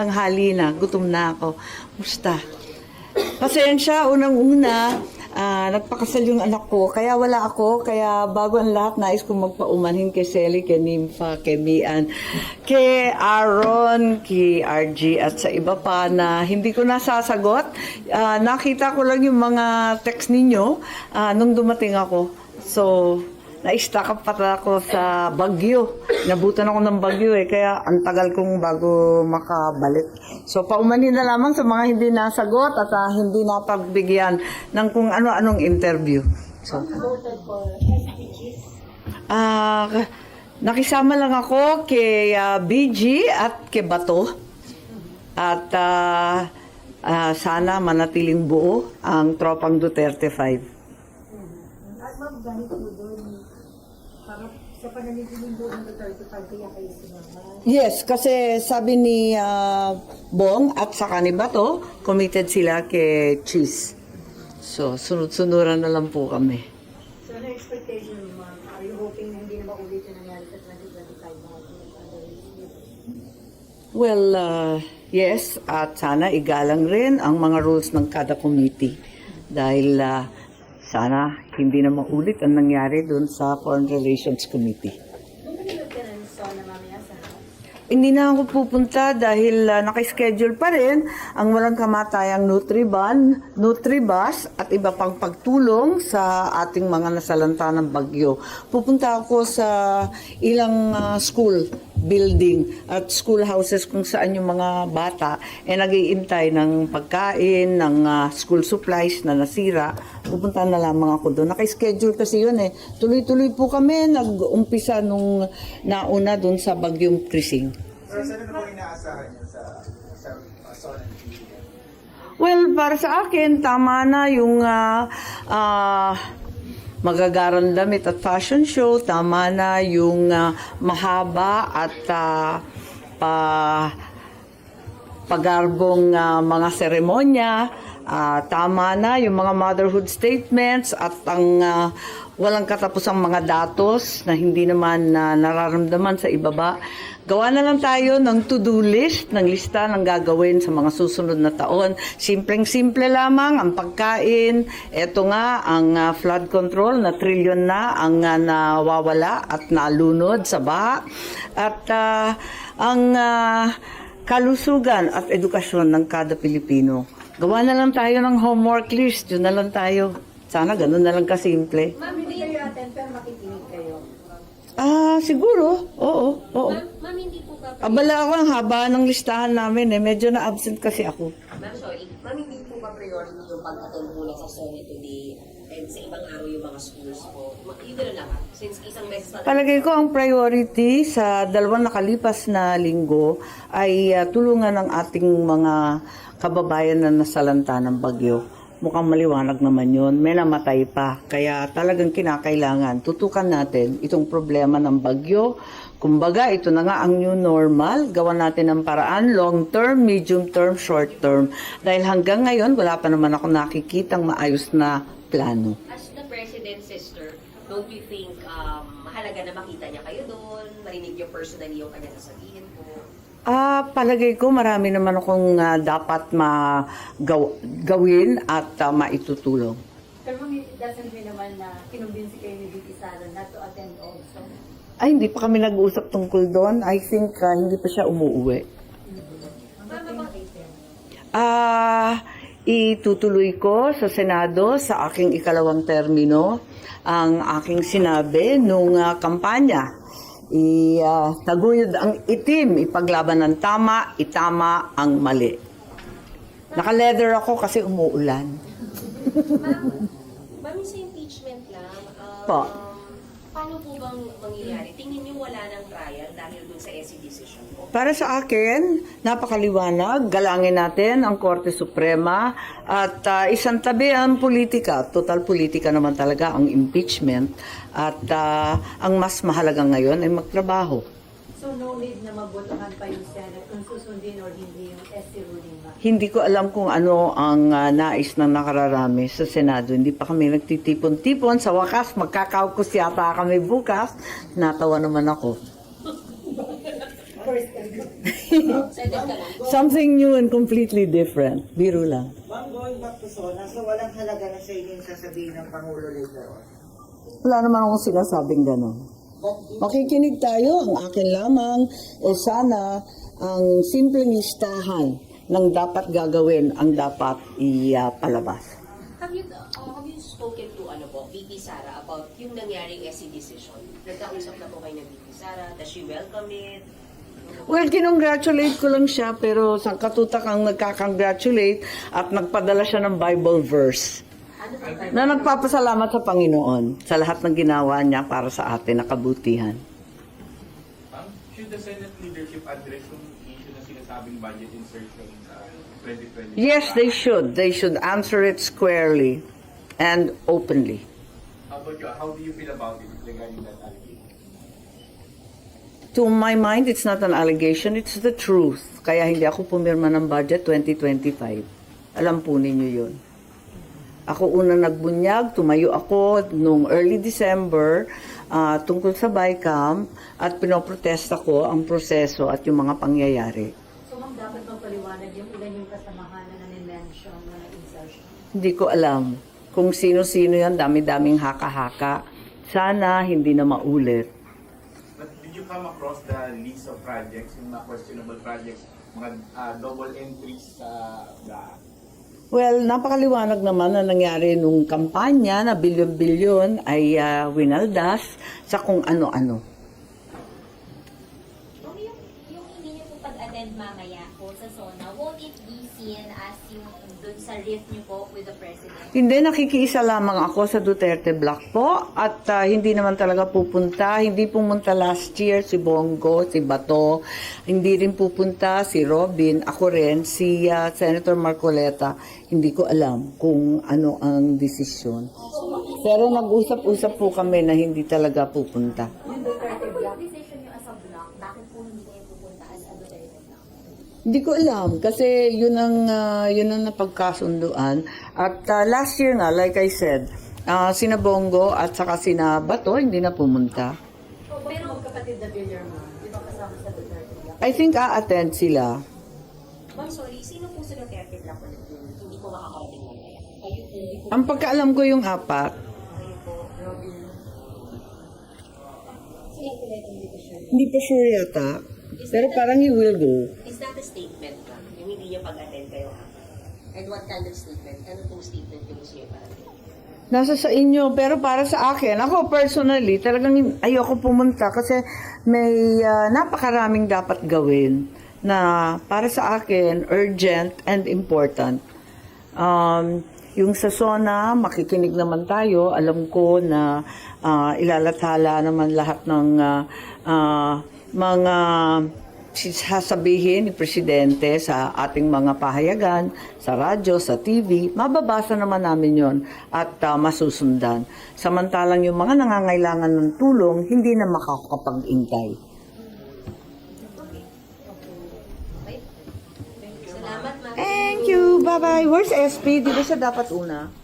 tanghali na, gutom na ako. Musta? Pasensya, unang-una, ah, nagpakasal yung anak ko, kaya wala ako, kaya bago ang lahat, nais kong magpaumanhin kay Selly, kay Nympha, kay Mian, kay Aaron, kay RG, at sa iba pa na hindi ko nasasagot. Ah, nakita ko lang yung mga text ninyo ah, nung dumating ako. So, na-stuck pata ako sa Bagyo. Nabutan ako ng Bagyo eh, kaya ang tagal kong bago makabalik. So, paumanin na lamang sa mga hindi nasagot at ah, hindi napagbigyan ng kung ano-anong interview. So, ah, nakisama lang ako kay ah, BG at kay Bato. At ah, ah, sana manatiling buo ang tropang Duterte 5. At ma'am, ganito sa pananitiling po ng 35 kaya kayo sumama. Yes, kasi sabi ni ah, Bong at saka ni Bato, committed sila kay Cheese. So, sunod-sunuran na lang po kami. So, ano expectation mo, ma'am? Are you hoping na hindi na maulit yung nangyari sa 2025 mga Well, ah, yes, at sana igalang rin ang mga rules ng kada committee. Dahil ah, sana hindi na maulit ang nangyari doon sa Foreign Relations Committee. Hindi na ako pupunta dahil uh, nakaschedule pa rin ang walang kamatayang Nutriban, Nutribus at iba pang pagtulong sa ating mga nasalanta ng bagyo. Pupunta ako sa ilang uh, school building at school houses kung saan yung mga bata eh nagiintay ng pagkain, ng uh, school supplies na nasira. Pupunta na lamang ako doon. Naka-schedule kasi yun eh. Tuloy-tuloy po kami nag-umpisa nung nauna doon sa bagyong Krising. Pero saan na po inaasahan niyo sa sa uh, Son and TV? Well, para sa akin, tama na yung ah, ah, magagarang damit at fashion show. Tama na yung ah, mahaba at ah, pa pagarbong ah, mga seremonya. Ah, tama na yung mga motherhood statements at ang ah, walang katapusang mga datos na hindi naman na nararamdaman sa ibaba. Gawa na lang tayo ng to-do list, ng lista ng gagawin sa mga susunod na taon. Simpleng-simple lamang ang pagkain. Ito nga ang ah, flood control na trilyon na ang ah, nawawala at nalunod sa baha. At ah, ang ah, kalusugan at edukasyon ng kada Pilipino. Gawa na lang tayo ng homework list. Yun na lang tayo. Sana ganun na lang kasimple. Ma'am, hindi kayo attend pero makikinig kayo. Ah, siguro. Oo, oo. Ma'am, hindi po ba, Abala ako ang haba ng listahan namin eh. Medyo na-absent kasi ako. ma'am, sorry, ma'am, hindi po ba priority yung pag-attend muna sa Sony today and sa ibang araw yung mga schools po? Ma- Yun na lang, ma'am. Since isang beses na Palagay ko ang priority sa dalawang nakalipas na linggo ay ah, tulungan ng ating mga kababayan na nasalanta ng bagyo. Mukhang maliwanag naman yun. May namatay pa. Kaya talagang kinakailangan. Tutukan natin itong problema ng bagyo. Kumbaga, ito na nga ang new normal. Gawan natin ng paraan, long term, medium term, short term. Dahil hanggang ngayon, wala pa naman ako nakikitang maayos na plano. As the president's sister, don't you think um, mahalaga na makita niya kayo doon, marinig niyo personally yung kanya sasabihin? Ah, palagay ko marami naman akong ah, dapat ma gaw- gawin at ah, maitutulong. Pero ma'am, it doesn't mean naman na kinumbinsi kayo ni Vicky Sara not to attend also. Ay, hindi pa kami nag-uusap tungkol doon. I think ah, hindi pa siya umuuwi. Ma'am, Ah, itutuloy ko sa Senado sa aking ikalawang termino ang aking sinabi nung ah, kampanya. I, ah, taguyod ang itim, ipaglaban ng tama, itama ang mali. Naka-leather ako kasi umuulan. Ma'am, ma'am, sa impeachment lang, um, Po. Paano po bang mangyayari? Tingin niyo wala ng trial dahil dun sa SC decision po? Para sa akin, napakaliwanag. Galangin natin ang Korte Suprema at ah, isang tabi ang politika. Total politika naman talaga ang impeachment. At ah, ang mas mahalaga ngayon ay magtrabaho. So no need na mabotohan pa yung Senate kung susundin or hindi yung SC ruling ma'am. Hindi ko alam kung ano ang ah, nais ng nakararami sa Senado. Hindi pa kami nagtitipon-tipon. Sa wakas, magkakaukos yata kami bukas. Natawa naman ako. Something new and completely different. Biro lang. Ma'am, going back to SONA, so walang halaga na sa inyo sasabihin ng Pangulo later on. Wala naman akong sinasabing gano'n. Makikinig tayo, ang akin lamang, eh sana ang simpleng listahan ng dapat gagawin ang dapat ipalabas. Have you, uh, have you spoken to ano po, VP Sara about yung nangyaring SC decision? Nagkausap na po kayo ng VP Sara? Does she welcome it? Well, kinongratulate ko lang siya, pero sa katutak ang nagkakongratulate at nagpadala siya ng Bible verse? Na nagpapasalamat sa Panginoon sa lahat ng ginawa niya para sa atin na kabutihan. Ma'am, should the Senate leadership address yung issue na sinasabing budget insertion sa 2020? Yes, they should. They should answer it squarely and openly. How about you? How do you feel about it regarding that allegation? To my mind, it's not an allegation, it's the truth. Kaya hindi ako pumirma ng budget 2025. Alam po ninyo yun. Ako una nagbunyag, tumayo ako noong early December ah, tungkol sa BICAM at pinoprotesta ko ang proseso at yung mga pangyayari. So ma'am, dapat bang paliwanag yung ilan yung kasamahan na nanimension na insertion? Hindi ko alam kung sino-sino yan, dami-daming haka-haka. Sana hindi na maulit. But did you come across the list of projects, yung mga questionable projects, mga ah, double entries sa the Well, napakaliwanag naman na nangyari nung kampanya na bilyon-bilyon ay ah, winaldas sa kung ano-ano. Yung, hindi niyo po pag-attend mamaya po sa SONA, won't it be seen as yung dun sa riff niyo po with the President? Hindi, nakikiisa lamang ako sa Duterte Block po at ah, hindi naman talaga pupunta. Hindi pumunta last year si Bongo, si Bato, hindi rin pupunta si Robin, ako rin, si ah, Senator Marcoleta. Hindi ko alam kung ano ang desisyon. Pero nag-usap-usap po kami na hindi talaga pupunta. Ano yung decision niyo as a block? Bakit po hindi kayo pupunta as a Duterte block? Hindi ko alam kasi yun ang ah, yun ang napagkasunduan at ah, last year nga like I said ah, sina Bongo at saka sina Bato hindi na pumunta. Pero magkapatid na Villar ma'am, di ba kasama sa Duterte? I think a-attend sila. Ma'am, sorry, sino po sa Duterte yung hindi ko makakarating po Ang pagkaalam ko yung apat, hindi pa sure yata. Pero parang he will go. Is that a statement, ma'am? Yung hindi niyo pag-attend kayo ha? And what kind of statement? Ano pong statement yung gusto niyo para Nasa sa inyo, pero para sa akin, ako personally, talagang ayoko pumunta kasi may ah, napakaraming dapat gawin na para sa akin, urgent and important. Um, yung sa SONA, makikinig naman tayo. Alam ko na ah, ilalathala naman lahat ng ah, ah, mga sasabihin ni Presidente sa ating mga pahayagan, sa radyo, sa TV, mababasa naman namin yon at ah, masusundan. Samantalang yung mga nangangailangan ng tulong, hindi na makakapag-intay. Salamat, ma'am. Thank you! Bye-bye! Where's SP? Di ba siya dapat una?